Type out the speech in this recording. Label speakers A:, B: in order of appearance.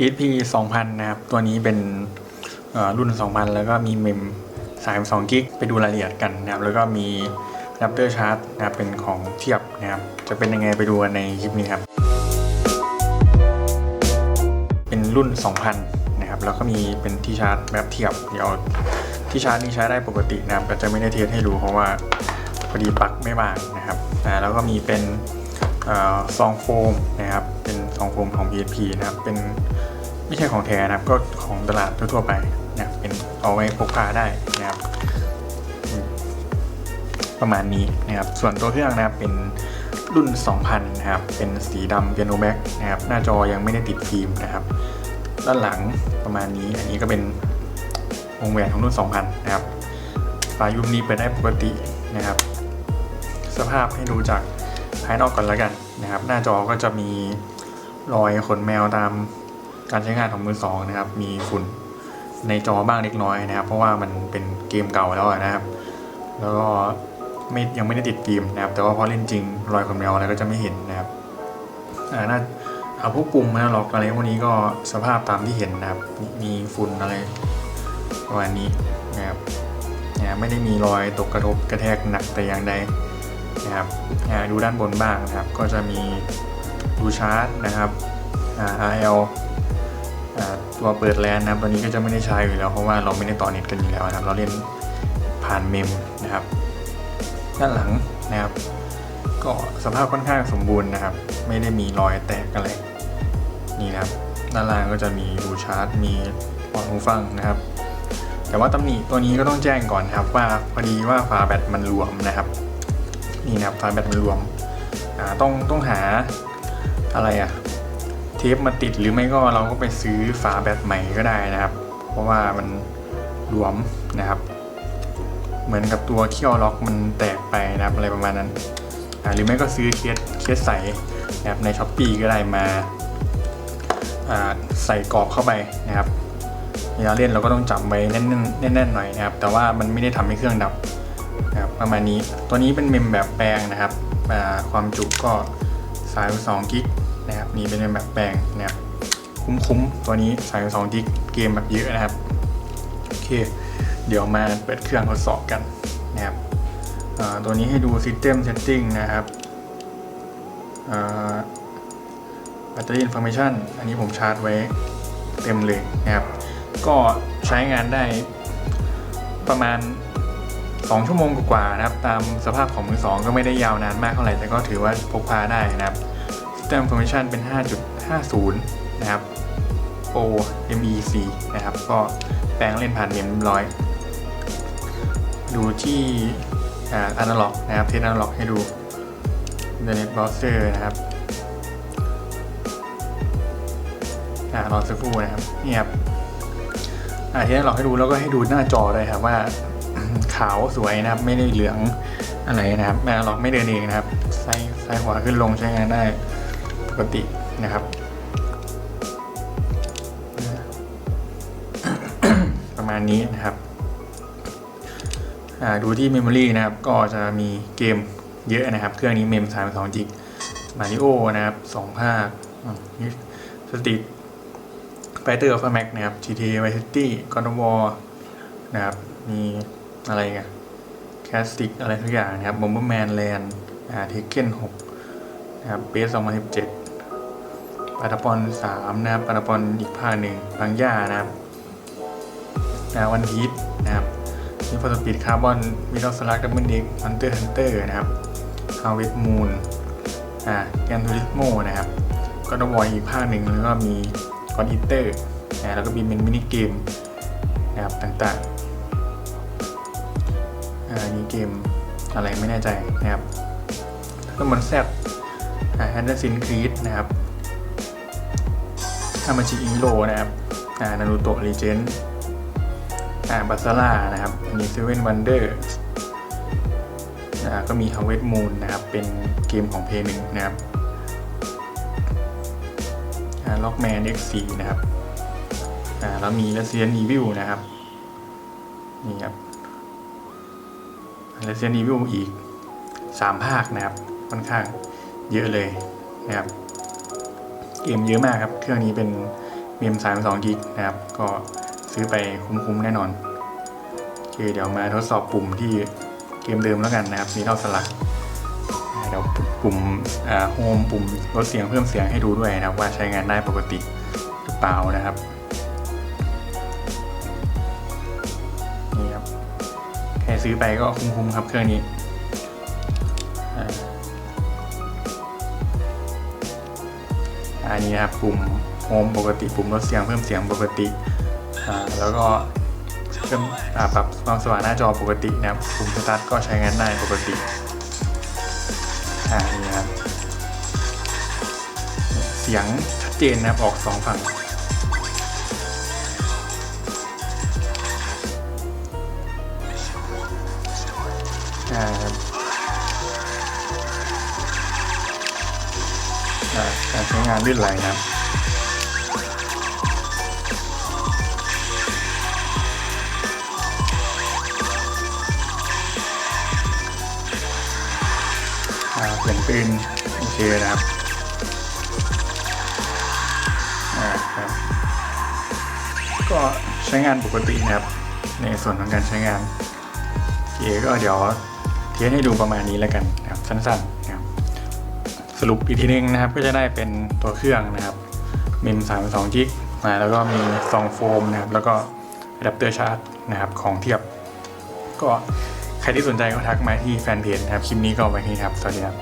A: PSP 2000นนะครับ ตัวนี้เป็นรุ่น 2000 แล้วก็มีเมม32กิกไปดูรายละเอียดกันนะครับ แล้วก็มี Raptor Chart นะครับเป็นของเทียบนะครับ จะเป็นยังไงไปดูกันในคลิปนี้ครับ เป็นรุ่น 2000 นะครับ แล้วก็มีเป็นที่ชาร์จแบบเทียบ เดี๋ยวที่ชาร์จนี้ใช้ได้ปกตินะครับแต่จะไม่ได้เทสให้ดูเพราะว่าพอดีปลั๊กไม่วางนะครับ แล้วก็มีเป็นซองโฟมนะครับ เป็นซองโฟมของ PSP นะครับ เป็นไม่ใช่ของแท้นะครับ ก็ของตลาดทั่วๆไปนะครับเป็นเอาไว้พกพาได้นะครับ ประมาณนี้นะครับ ส่วนตัวเครื่องนะครับเป็นรุ่น 2000 นะครับ เป็นสีดำเปียโนแบ็กนะครับ หน้าจอยังไม่ได้ติดฟิล์มนะครับ ด้านหลังประมาณนี้ อันนี้ก็เป็นวงแหวนของรุ่น 2000 นะครับฝายุบนี้เปิดได้ปกตินะครับ สภาพให้ดูจากภายนอกก่อนแล้วกันนะครับ หน้าจอก็จะมี รอยขนแมวตามการใช้งานของมือสองนะครับ มีฝุ่นในจอบ้างเล็กน้อยนะครับ เพราะว่ามันเป็นเกมเก่าแล้วนะครับ แล้วก็ไม่ยังไม่ได้ติดฟิล์มนะครับ แต่ว่าพอเล่นจริงรอยขนแมวอะไรก็จะไม่เห็นนะครับอ่าน่าเอาพวกปุ่มนะล็อกอะไรพวกนี้ก็สภาพตามที่เห็นนะครับมีฝุ่นอะไรประมาณนี้นะครับนะไม่ได้มีรอยตกกระทบกระแทกหนักแต่อย่างใดนะครับดูด้านบนบ้างนะครับ ก็จะมี ดูชาร์จนะครับอ่า RL อ่าตัวเปิดแลนนะครับตัวนี้ก็จะไม่ได้ใช้อยู่แล้ว เพราะว่าเราไม่ได้ต่อเน็ตกันอยู่แล้วนะครับ เราเล่นผ่านเมมนะครับ ด้านหลังนะครับ ก็สภาพค่อนข้างสมบูรณ์นะครับ ไม่ได้มีรอยแตกอะไรนี่นะครับ ด้านล่างก็จะมีรูชาร์จมีปลอดหูฟังนะครับ แต่ว่าตำหนิตัวนี้ก็ต้องแจ้งก่อนนะครับว่าพอดีว่าฝาแบตมันรวมนะครับ นี่นะครับฝาแบตมันรวมอ่าต้องต้องหา อะไรอะเทปมาติดหรือไม่ก็เราก็ไปซื้อฝาแบตใหม่ก็ได้นะครับ เพราะว่ามันรวมนะครับ เหมือนกับตัวเขี้ยวล็อกมันแตกไปนะครับอะไรประมาณนั้นหรือไม่ก็ซื้อเคสเคสใสนะครับในช้อปปีก็ได้มาใส่กรอบเข้าไปนะครับเวลาเล่นเราก็ต้องจับไว้แน่นๆแน่นๆหน่อยนะครับ แต่ว่ามันไม่ได้ทำให้เครื่องดับนะครับประมาณนี้ตัวนี้เป็นเมมแบบแปลงนะครับความจุก็ 32กิกนะครับนี่เป็นแบบแปลงนะครับคุ้มๆตัวนี้32กิกเกมแบบเยอะนะครับโอเค เดี๋ยวมาเปิดเครื่องทดสอบกันนะครับตัวนี้ให้ดู System Setting นะครับแบตเตอรี่ Information อันนี้ผมชาร์จไว้เต็มเลยนะครับ ก็ใช้งานได้ประมาณ 2 ชั่วโมงกว่าๆนะครับ ตามสภาพของมือ 2 ก็ไม่ได้ยาวนานมากเท่าไหร่ แต่ก็ถือว่าพกพาได้นะครับ System Information เป็น 5.50 นะครับ OMEC นะครับ ก็แปลงเล่นผ่านเมมรียบร้อย ดูที่อ่าอนาล็อกนะครับ เทสอนาล็อกให้ดู Internet Browser นะครับอ่ารอสักครู่นะครับนี่ครับอ่าเทสอนาล็อกให้ดูแล้วก็ให้ดูหน้าจอเลยครับว่า ขาวสวยนะครับ ไม่ได้เหลืองอะไรนะครับอนาล็อกไม่เดินเองนะครับซ้ายซ้ขวาขึ้นลงใช้งานได้ปกตินะครับ ประมาณนี้นะครับดูที่ Memory นะครับ ก็จะมีเกมเยอะนะครับ เครื่องนี้เมม32จิกมาริโอนะครับ2ภาคสติดไฟเตอร์อัลฟาแม็กนะครับ GTA Vice City God of War นะครับ มี อะไรกันแคสติกอะไรทุกอย่างนะครับ Bomberman Land อ่า Taken 6นะครับเบส2017ปาตาปอน3นะครับปาตาปอนอีกภาคหนึ่งบางย่านะครับอ่าวันพีชนะครับมีฟอสปีดคาร์บอนมิดอลสลักดับเบิลเด็กฮันเตอร์ฮันเตอร์นะครับฮาวเวสมูนอ่าแกนทูริสโมนะครับก็ต้องวอยอีกภาคหนึ่งแล้วก็มีกอนอิเตอร์นะแล้วก็มีเป็นมินิเกมนะครับต่างๆ ฮานีเกมอะไรไม่แน่ใจนะครับก็มันแซบอ่าแฮนเดอร์ซินครีดนะครับอามาจิอิโรนะครับอ่านารูโตะลีเจนบาซาร่านะครับมีเซเว่นวันเดอร์ก็มี Harvest Moon นะครับ เป็นเกมของเพย์หนึ่งนะครับล็อกแมน X4 นะครับแล้วมี Resident Evil นะครับ นี่ครับ Resident Evil อีก 3 ภาคนะครับ ค่อนข้างเยอะเลยนะครับ เกมเยอะมากครับ เครื่องนี้เป็นเมม32กิกนะครับ ก็ซื้อไปคุ้มๆแน่นอนโอเคเดี๋ยวมาทดสอบปุ่มที่เกมเดิมแล้วกันนะครับมีเท่าสลักเดี๋ยวปุ่มโฮมปุ่มลดเสียงเพิ่มเสียงให้ดูด้วยนะครับว่าใช้งานได้ปกติหรือเปล่านะครับ รซื้อไปก็คุ้มๆครับเครื่องนี้อันนี้นะครับปุ่มโฮมปกติปุ่มลดเสียงเพิ่มเสียงปกติแล้วก็เพิ่มปรับความสว่างหน้าจอปกตินะครับปุ่มสตาร์ทก็ใช้งานได้ปกติอ่านี่นะครับเสียงชัดเจนนะครับออกสองฝั่ง การใช้งานลื่นไหลนะครับเปลี่ยนปืนโอเคนะครับอ่าครับก็ใช้งานปกตินะครับ ในส่วนของการใช้งานโอเคก็เดี๋ยวเทียนให้ดูประมาณนี้แล้วกันนะครับสั้นๆนะครับ สรุปอีกทีนึงนะครับ ก็จะได้เป็นตัวเครื่องนะครับมิม32กิกนะแล้วก็มีซองโฟมนะครับ แล้วก็อะแดปเตอร์ชาร์จนะครับของเทียบ ก็ใครที่สนใจก็ทักมาที่แฟนเพจนะครับ คลิปนี้ก็ไว้นี่ครับ สวัสดีครับ